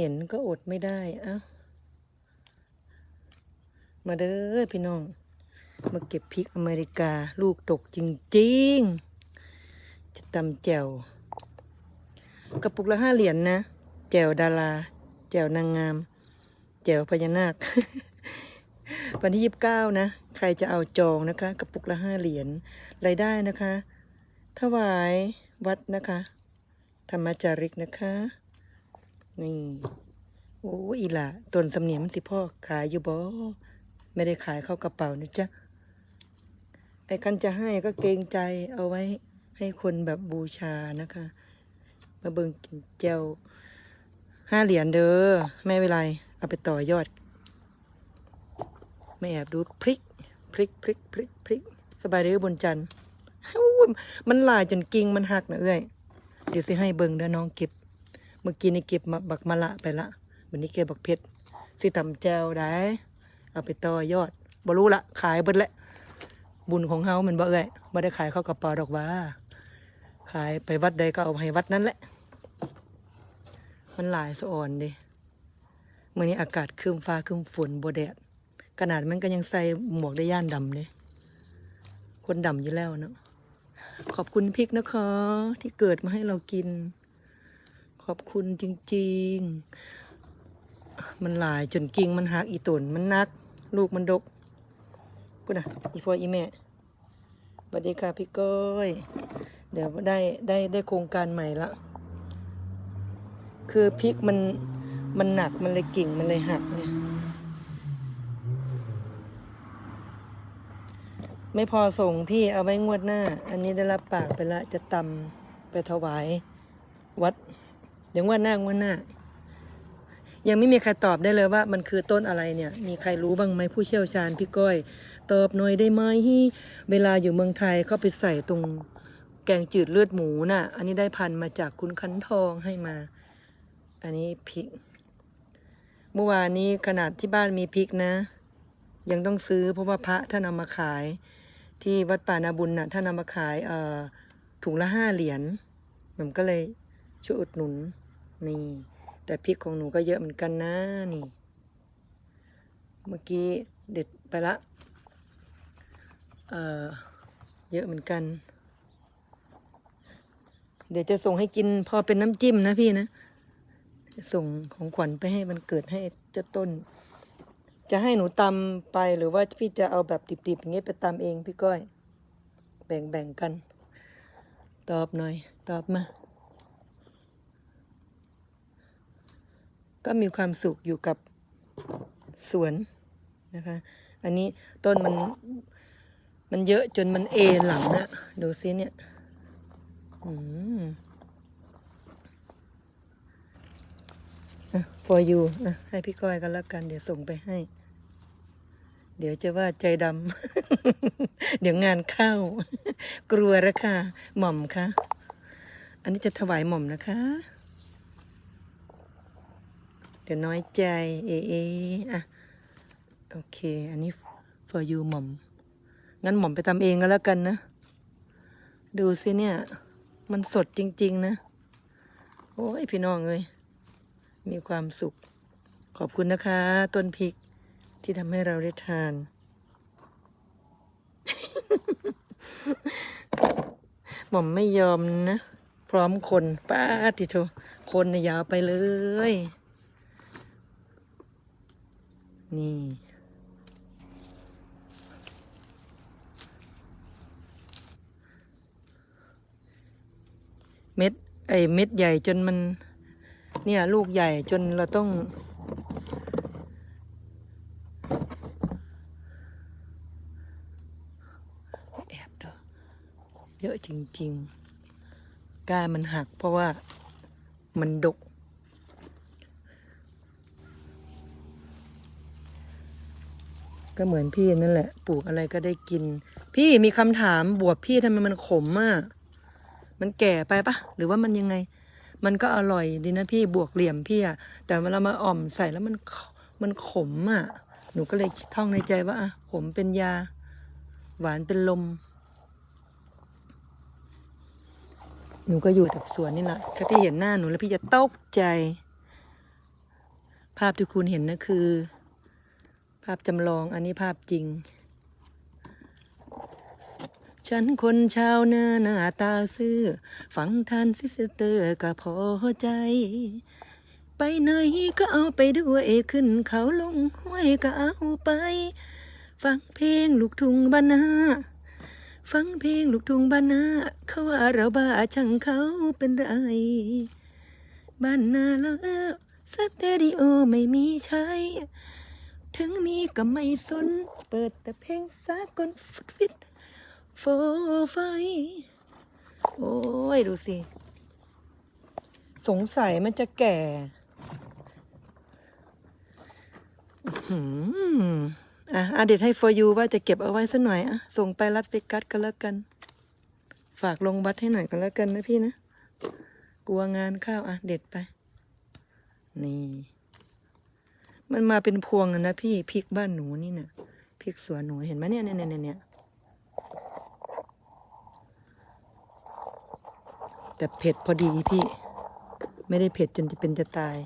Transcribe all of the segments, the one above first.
เห็นก็อดไม่ได้อ้ามาเด้อพี่น้อง มาเก็บพริกอเมริกาลูกดกจริง ๆ จะตำแจ่วกระปุกละห้าเหรียญนะแจ่วดารา แจ่วนางงาม แจ่วพญานาค วันที่ยี่สิบเก้านะ ใครจะเอาจองนะคะ กระปุกละห้าเหรียญรายได้นะคะ ถวายวัดนะคะ ธรรมจาริกนะคะ นี่ โอ้อีหล่ะต้นสำเนียงมันสิพ่อขายอยู่บ่ไม่ได้ขายเข้ากระเป๋านะจ๊ะไอ้กันจะให้ก็เกรงใจเอาไว้ให้คนแบบบูชานะคะ มาเบิ่งกินเจวห้าเหรียญเด้อไม่เป็นไรเอาไปต่อยอด ไม่แอบดูพริก พริกพริกพริกพริก สบายเด้อบนจันทร์มันลายจนกิ่งมันหักนะเอ้ยเดี๋ยวสิให้เบิ่งเด้อน้องเก็บ มื่อกี้นี่เก็บมาบักมะละไปละวันนี้เก็บบักเพชรสิตำแจวได้เอาไปต่อยอดบ่รู้ละขายเบิดแหละ บุญของเฮามันบ่เอ้ยบ่ได้ขายเข้ากระเป๋าดอกว่า ขายไปวัดใดก็เอาให้วัดนั้นแหละ มันหลายสะอ่อนเดิเมื่อนี้อากาศครึ้มฟ้าครึ้มฝนบ่แดดขนาดมันก็ยังใส่หมวกได้ย่านดำเลย คนดำอยู่แล้วเนาะขอบคุณพริกนะคะ ที่เกิดมาให้เรากิน ขอบคุณจริง ๆ มันหลายจนกิ่งมันหักอีตนมันนัก ลูกมันดกพูดนะอีฟออีแม่สวัสดีค่ะพี่ก้อย เดี๋ยวได้ได้ได้โครงการใหม่ละ คือพริกมันมันหนักมันเลยกิ่งมันเลยหักเนี่ยไม่พอส่งพี่เอาไว้งวดหน้า อันนี้ได้รับปากไปละจะตำไปถวาย วัด เดี๋ยวงวดหน้างวดหน้า ยังไม่มีใครตอบได้เลยว่า มันคือต้นอะไรเนี่ย มีใครรู้บ้างไหมผู้เชี่ยวชาญพี่ก้อย ตอบหน่อยได้ไหมเวลาอยู่เมืองไทยเขาไปใส่ตรงแกงจืดเลือดหมูน่ะ อันนี้ได้พันมาจากคุณคันทองให้มา อันนี้พริก เมื่อวานนี้ขนาดที่บ้านมีพริกนะ ยังต้องซื้อเพราะว่าพระท่านเอามาขาย ที่วัดป่านาบุญน่ะท่านเอามาขายเอ่อถุงละห้าเหรียญผมก็เลย ช่วยอุดหนุน นี่ แต่พริกของหนูก็เยอะเหมือนกันนะนี่ เมื่อกี้เด็ดไปละ เออเยอะเหมือนกัน เดี๋ยวจะส่งให้กินพอเป็นน้ำจิ้มนะพี่นะ ส่งของขวัญไปให้มันเกิดให้เจ้าต้น จะให้หนูตำไปหรือว่าพี่จะเอาแบบดิบๆอย่างเงี้ยไปตำเองพี่ก้อย แบ่งๆกัน ตอบหน่อย ตอบมา ก็มีความสุขอยู่กับสวนนะคะ อันนี้ต้นมันมันเยอะจนมันเอหลังนะดูซิเนี่ยอืมอะ for you อะให้พี่ก้อยกันแล้วกัน เดี๋ยวส่งไปให้ เดี๋ยวจะว่าใจดำ เดี๋ยวงานเข้า กลัวล้วค่ะ หม่อมคะ อันนี้จะถวายหม่อมนะคะ ดี๋ยวน้อยใจ เอเออะโอเค อันนี้ for you หม่อม งั้นหม่อมไปทำเองก็แล้วกันนะ ดูสิเนี่ย มันสดจริง ๆ นะ โอ้ยพี่น้องเอ้ยมีความสุข ขอบคุณนะคะ ต้นพริกที่ทำให้เราได้ทาน หม่อมไม่ยอมนะ พร้อมคนป้าติโทคนเนี่ยยาวไปเลย นี่ เม็ดไอเม็ดใหญ่จนมัน เนี่ยลูกใหญ่จนเราต้องแอบเด้อเยอะจริง ๆ ก้ามันหักเพราะว่ามันดก ก็เหมือนพี่นั่นแหละ ปลูกอะไรก็ได้กิน พี่มีคำถามบวบพี่ทำไมมันขมอะมันแก่ไปปะหรือว่ามันยังไง มันก็อร่อยดีนะพี่บวกเหลี่ยมพี่อะแต่เวลามาอ่อมใส่แล้วมันมันขมอะหนูก็เลยท่องในใจว่าอะขมเป็นยา หวานเป็นลม หนูก็อยู่แต่สวนนี่แหละถ้าพี่เห็นหน้าหนูแล้วพี่จะตกใจ ภาพที่คุณเห็นนะคือาพจำลองอันนี้ภาพจริง ฉันคนชาวนาหน้าตาซื่อ ฟังทันซิสเตอร์ก็พอใจ ไปไหนก็เอาไปด้วยขึ้นเขาลงห้วยก็เอาไป ฟังเพลงลูกทุ่งบ้านนาฟังเพลงลูกทุ่งบ้านนาเขาว่าเราบ้าช่างเขาเป็นไร บ้านนาแล้วสเตอริโอไม่มีใช้ ถึงมีก็ไม่สน เปิดแต่เพลงสากลฟุตฟิตโฟไฟ โอ้ย ดูสิ สงสัยมันจะแก่อื้อหืออะอาเด็ดให้ for you ว่าจะเก็บเอาไว้สักหน่อยอะ ส่งไปรัดไปกัดกันแล้วกัน ฝากลงบัตรให้หน่อยกันแล้วกันนะพี่นะ กลัวงานข้าวอะ เด็ดไป นี่ มันมาเป็นพวงนะพี่พริกบ้านหนูนี่น่ะพริกสวนหนูเห็นไหมเนี่ยเนี่ยเนี่ยเนี่ยแต่เผ็ดพอดีพี่ ไม่ได้เผ็ดจนจะเป็นจะตาย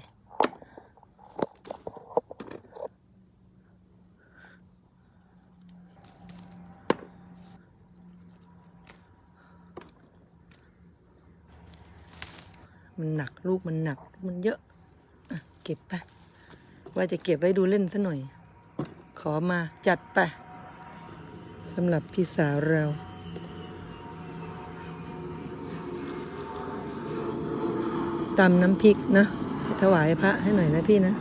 มันหนักลูกมันหนัก มันเยอะอะเก็บไป ว่าจะเก็บไว้ดูเล่นซะหน่อย ขอมาจัดไปสำหรับพี่สาวเราตำน้ำพริกนะ ถวายพระให้หน่อยนะพี่นะ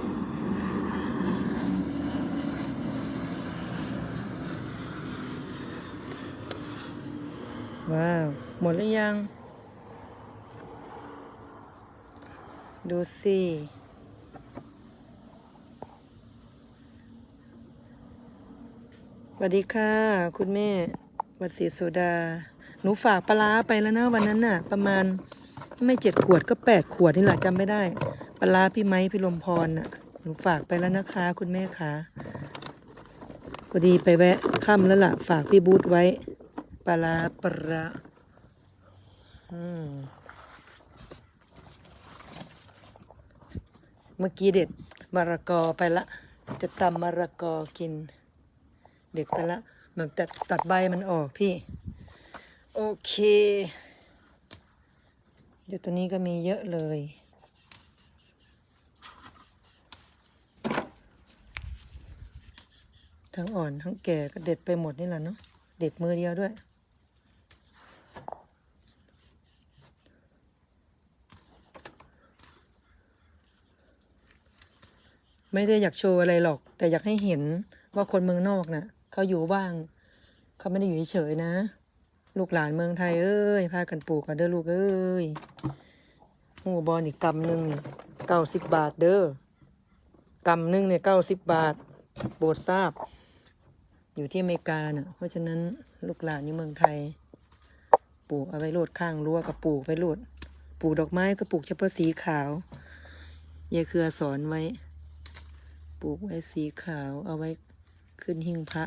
ว้าว หมดหรือยัง ดูสิ วัสดีค่ะ คุณแม่ วัดศรีโสดา หนูฝากปลาไปแล้วนะวันนั้นน่ะ ประมาณไม่เจ็ดขวดก็แปดขวดนี่แหละจำไม่ได้ปลาพี่ไม้พี่ลมพรน่ะ หนูฝากไปแล้วนะคะ คุณแม่คะพอดีไปแวะค่ำแล้วล่ะ ฝากพี่บูธไว้ปลาปลาอืมเมื่อกี้เด็ดมะระกอไปละ จะตำมะระกอกิน ด็ดไปละมันตัดตัดใบมันออกพี่ โอเค เดี๋ยวตัวนี้ก็มีเยอะเลย ทั้งอ่อนทั้งแก่ก็เด็ดไปหมดนี่แหละเนาะเด็ดมือเดียวด้วยไม่ได้อยากโชว์อะไรหรอก แต่อยากให้เห็นว่าคนเมืองนอกน่ะ เขาอยู่ว่าง เขาไม่ได้อยู่เฉยๆนะ ลูกหลานเมืองไทยเอ้ยพากันปลูกกันเด้อลูกเอ้ยหมูบอลอีกกำหนึ่งเก้าสิบบาทเด้อกำหนึ่งเนี่ยเก้าสิบบาทโปรดทราบ อยู่ที่อเมริกาน่ะเพราะฉะนั้นลูกหลานอยู่เมืองไทย ปลูกเอาไว้โลดข้างรั้วก็ปลูกไว้โลดปลูกดอกไม้ก็ปลูกเฉพาะสีขาวยายเครือสอนไว้ ปลูกไว้สีขาวเอาไว้ ขึ้นหิ้งพระ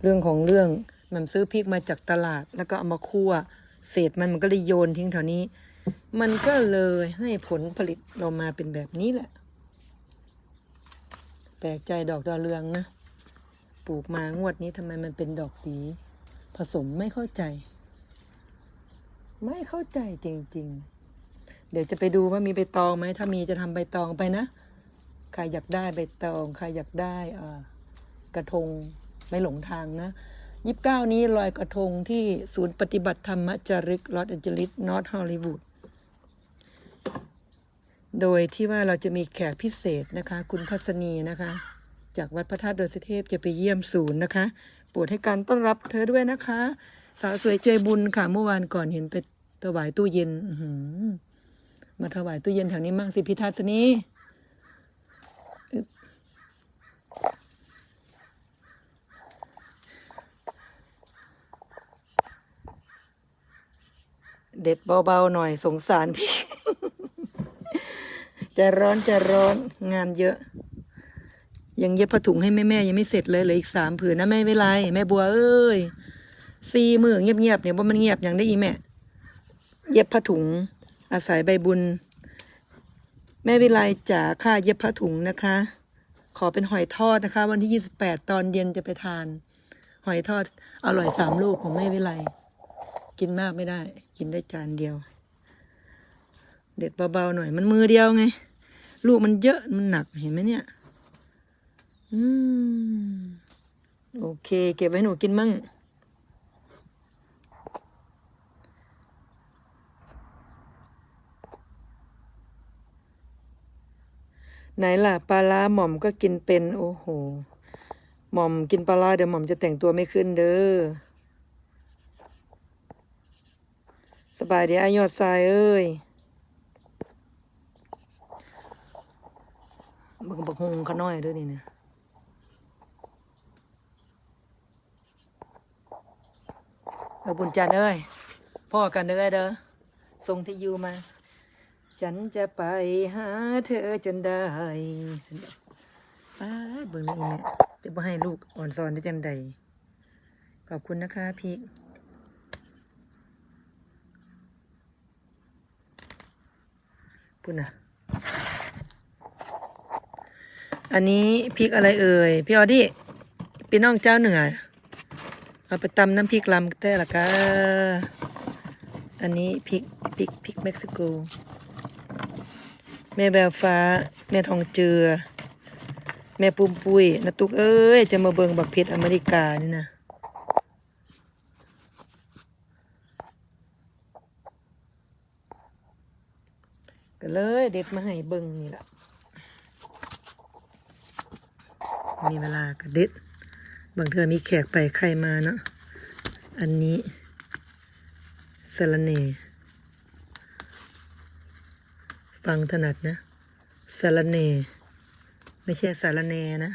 เรื่องของเรื่องมันซื้อพริกมาจากตลาด แล้วก็เอามาคั่ว เศษมันมันก็เลยโยนทิ้งแถวนี้ มันก็เลยให้ผลผลิตเรามาเป็นแบบนี้แหละ แปลกใจดอกดาวเรืองนะ ปลูกมางวดนี้ทำไมมันเป็นดอกสี ผสมไม่เข้าใจ ไม่เข้าใจจริง ๆ เดี๋ยวจะไปดูว่ามีใบตองไหม ถ้ามีจะทำใบตองไปนะ ใครอยากได้ใบตอง ใครอยากได้อ่ากระทงไม่หลงทางนะยิบเก้านี้ลอยกระทงที่ศูนย์ปฏิบัติธรรมจาริกลอสแอนเจลิสนอตฮอลลีวูดโดยที่ว่าเราจะมีแขกพิเศษนะคะ คุณทัศนีนะคะ จากวัดพระธาตุดอยสเทพจะไปเยี่ยมศูนย์นะคะโปรดให้การต้อนรับเธอด้วยนะคะ สาวสวยใจบุญค่ะ เมื่อวานก่อนเห็นไปถวายตู้เย็นมาถวายตู้เย็นแถวนี้มั่งสิพิทัศนีเด็ดเบาๆหน่อยสงสารพี่ จะร้อนจะร้อนงานเยอะ ยังเย็บผ้าถุงให้แม่แม่ๆยังไม่เสร็จเลยเหลืออีกสามผืนนะไม่เป็นไรแม่บัวเอ้ย สี่มือเงียบๆเนี่ยว่ามันเงียบอย่างได้อีแม่ เย็บผ้าถุง อาศัยใบบุญ แม่วิไลจ๋าค่าเย็บผ้าถุงนะคะ ขอเป็นหอยทอดนะคะ วันที่ยี่สิบแปดตอนเย็นจะไปทาน หอยทอดอร่อยสามลูกของแม่วิไลกินมากไม่ได้ กินได้จานเดียว เด็ดเบาๆหน่อย มันมือเดียวไง ลูกมันเยอะมันหนักเห็นไหมเนี่ย อืม โอเค เก็บไว้ให้หนูกินมั่ง ไหนล่ะปลาร้าหม่อมก็กินเป็น โอ้โห หม่อมกินปลาร้าเดี๋ยวหม่อมจะแต่งตัวไม่ขึ้นเด้อสบายดีอยอดทรายเอ้ยบักบักฮงขาน้อยด้วยนี่นะเออบุญจันเอ้ยพ่อกันเด้อเด้อส่งที่อยู่มา ฉันจะไปหาเธอจนได้ป้าเบิ่งนี่เนี่ยจะบ่ให้ลูกอ่อนซอนได้จังใดขอบคุณนะคะพี่ปุ่นะอันนี้พริกอะไรเอ่ย พี่ออดี้พี่น้องเจ้าเหนือเอาไปตำน้ำพริกลำแต่ละกะอันนี้พริกพริกพริกเม็กซิโก แม่แววฟ้า แม่ทองเจือ แม่ปุ้มปุ้ยนาตุกเอ้ย จะมาเบิงบักเพชรอเมริกานี่นะก็เลยเด็ดมาให้เบิงนี่แหละมีเวลาก็เด็ด บางเทื่อมีแขกไปใครมาเนาะอันนี้สะระเน ฟังถนัดนะสารเน ไม่ใช่สารเนนะ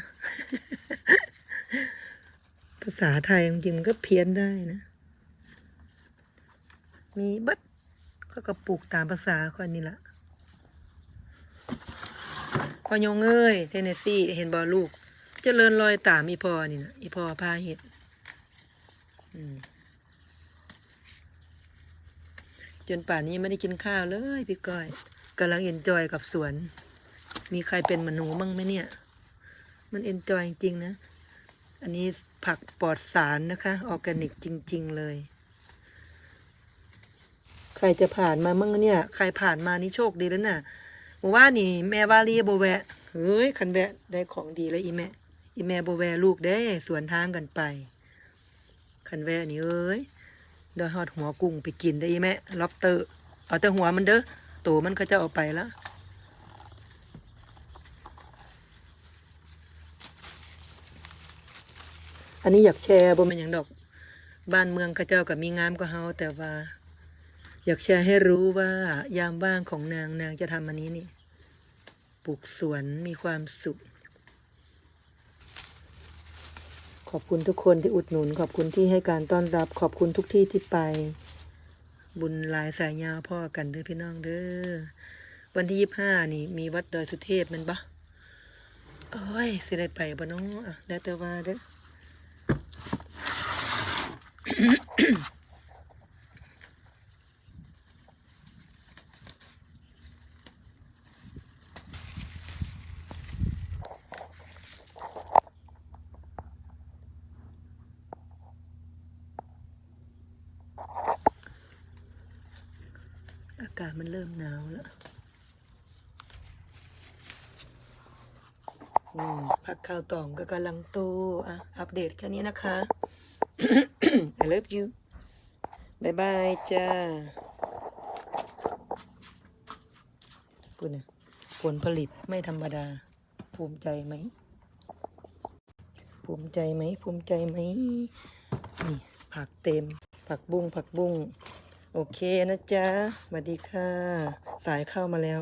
ภาษาไทยจริงๆมันก็เพี้ยนได้นะ มีบัดก็กระปลูกตามภาษาคนนี้ละพอยงเอ้ยเทนเนสซีเห็นบอลูกเจริญรอยตามอีพอนี่นะอีพอพาเห็ดจนป่านนี้ไม่ได้กินข้าวเลยพี่ก้อย กำลังเอนจอยกับสวน มีใครเป็นมนหนูมั่งไหมเนี่ย มันเอนจอยจริงๆนะ อันนี้ผักปลอดสารนะคะออร์แกนิกจริง ๆ เลย ใครจะผ่านมามั่งเนี่ย ใครผ่านมานี่โชคดีแล้วน่ะบอกว่านี่ แม่วาลีโบแวะเฮ้ยคันแวะได้ของดีแล้วอีแม่อีแม่โบแวะลูกเด้สวนทางกันไป คันแวะนี่เอ้ยเดี๋ยวหอดหัวกุ้งไปกินได้อีแม่ล็อบเตอร์เอาแต่หัวมันเด้อ ตัวมันก็จะเอาไปแล้วอันนี้อยากแชร์บ่เป็นอย่างดอก บ้านเมืองข้าเจ้ากับมีงามก็เฮาแต่ว่า อยากแชร์ให้รู้ว่ายามว่างของนางนางจะทำอันนี้นี่ปลูกสวนมีความสุข ขอบคุณทุกคนที่อุดหนุน ขอบคุณที่ให้การต้อนรับ ขอบคุณทุกที่ที่ไป บุญหลายสายยาวพ่อกันเด้อพี่น้องเด้อวันที่ยี่ห้านี่ มีวัดดอยสุเทพมันปะโอ้ยสิได้ไปบ่น้องอะแล้วแต่ว่าเด้อ อากาศมันเริ่มหนาวแล้วนี่ผัก ข้าวต่องก็กำลังโตอะอัปเดตแค่นี้นะคะ I love you บายบายจ้าพูดนะผลผลิตไม่ธรรมดา ภูมิใจไหม ภูมิใจไหม ภูมิใจไหม นี่ ผักเต็ม ผักบุ้งผักบุ้ง โอเคนะจ๊ะสวัสดีค่ะ สายเข้ามาแล้ว